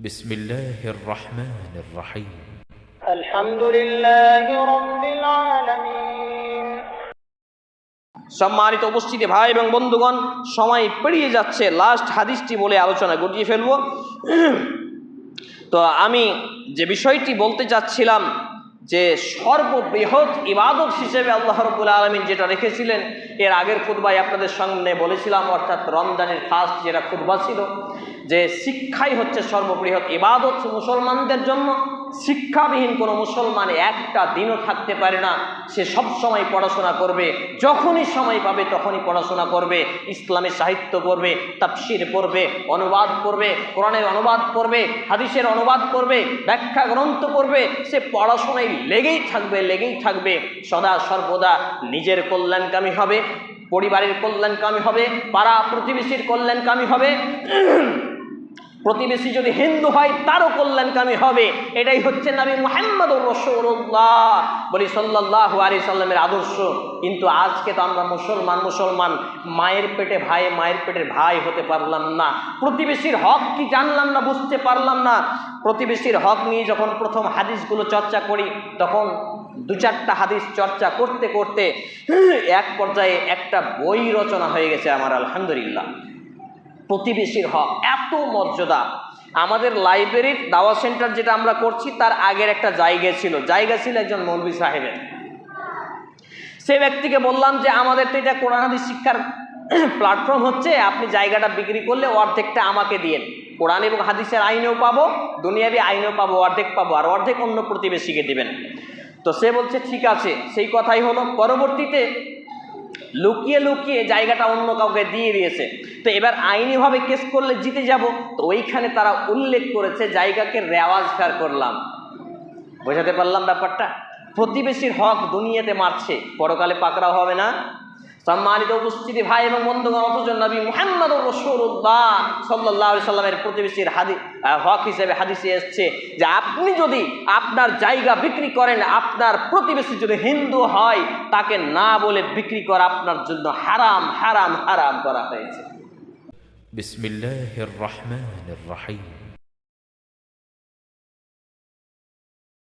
بسم الله الرحمن الرحيم الحمد لله رب العالمين সম্মানিত উপস্থিতি ভাই এবং বন্ধুগণ সময় পেরিয়ে যাচ্ছে লাস্ট হাদিসটি বলে আলোচনা গুটিয়ে ফেলবো তো আমি যে বিষয়টি বলতে চাচ্ছিলাম যে সর্ববৃহৎ ইবাদত হিসেবে আল্লাহ রব্বুল আলমিন যেটা রেখেছিলেন এর আগের খুতবায় আপনাদের সামনে বলেছিলাম অর্থাৎ রমজানের ফার্স্ট যেটা খুতবা ছিল যে শিক্ষাই হচ্ছে সর্ববৃহৎ ইবাদত। মুসলমানদের জন্য শিক্ষাবিহীন কোনো মুসলমান একটা দিনও থাকতে পারে না। সে সব সময় পড়াশোনা করবে, যখনই সময় পাবে তখনই পড়াশোনা করবে ইসলামের সাহিত্য পড়বে, তাফসির পড়বে, অনুবাদ করবে কোরআনের অনুবাদ করবে হাদিসের অনুবাদ করবে ব্যাখ্যা গ্রন্থ পড়বে, সে পড়াশোনায় লেগেই থাকবে লেগেই থাকবে। সদা সর্বদা নিজের কল্যাণকামী হবে, পরিবারের কল্যাণকামী হবে পাড়া প্রতিবেশীর কল্যাণকামী হবে। প্রতিবেশী যদি হিন্দু হয়, তারও কল্যাণকামী হবে। এটাই হচ্ছে নবী মোহাম্মদ রসুল্লাহ বলি সাল্লাহ আলী সাল্লামের আদর্শ। কিন্তু আজকে তো আমরা মুসলমান মুসলমান, মায়ের পেটে ভাই, মায়ের পেটের ভাই হতে পারলাম না। প্রতিবেশীর হক কি জানলাম না, বুঝতে পারলাম না। প্রতিবেশীর হক নিয়ে যখন প্রথম হাদিসগুলো চর্চা করি, তখন দু চারটা হাদিস চর্চা করতে করতে এক পর্যায়ে একটা বই রচনা হয়ে গেছে আমার, আলহামদুলিল্লাহ। প্রতিবেশীর হক, এত মর্যাদা। আমাদের লাইব্রেরির দাওয়া সেন্টার যেটা আমরা করছি, তার আগের একটা জায়গা ছিল। জায়গা ছিল একজন মৌলবী সাহেবের। সে ব্যক্তিকে বললাম যে, আমাদের তো এটা কোরআন হাদিস শিক্ষার প্ল্যাটফর্ম হচ্ছে, আপনি জায়গাটা বিক্রি করলে অর্ধেকটা আমাকে দিয়েন। কোরআন এবং হাদিসের আইনেও পাবো, দুনিয়াবি আইনেও পাবো, অর্ধেক পাবো, আর অর্ধেক অন্য প্রতিবেশীকে দিবেন। তো সে বলছে, ঠিক আছে। সেই কথাই হলো। পরবর্তীতে লুকিয়ে লুকিয়ে জায়গাটা অন্য কাউকে দিয়ে দিয়েছে। তো এবার আইনিভাবে কেস করলে জিতে যাব। তো ওইখানে তারা উল্লেখ করেছে, জায়গাকে রেওয়াজ ফেয়ার করলাম। বোঝাতে পারলাম ব্যাপারটা? প্রতিবেশীর হক দুনিয়াতে মারছে। পরকালে পাকড়াও হবে না। সম্মানিত উপস্থিতি, ভাই এবং বন্ধুগণ, অথচ নবী মুহাম্মদ রসুল্লাহ সাল্লাহ সাল্লামের প্রতিবেশীর হাদি হক হিসেবে হাদিসে এসছে যে আপনি যদি আপনার জায়গা বিক্রি করেন, আপনার প্রতিবেশী যদি হিন্দু হয়, তাকে না বলে বিক্রি করা আপনার জন্য হারাম হারাম হারাম করা হয়েছে। বিসমিল্লাহ রহমান রাহিম।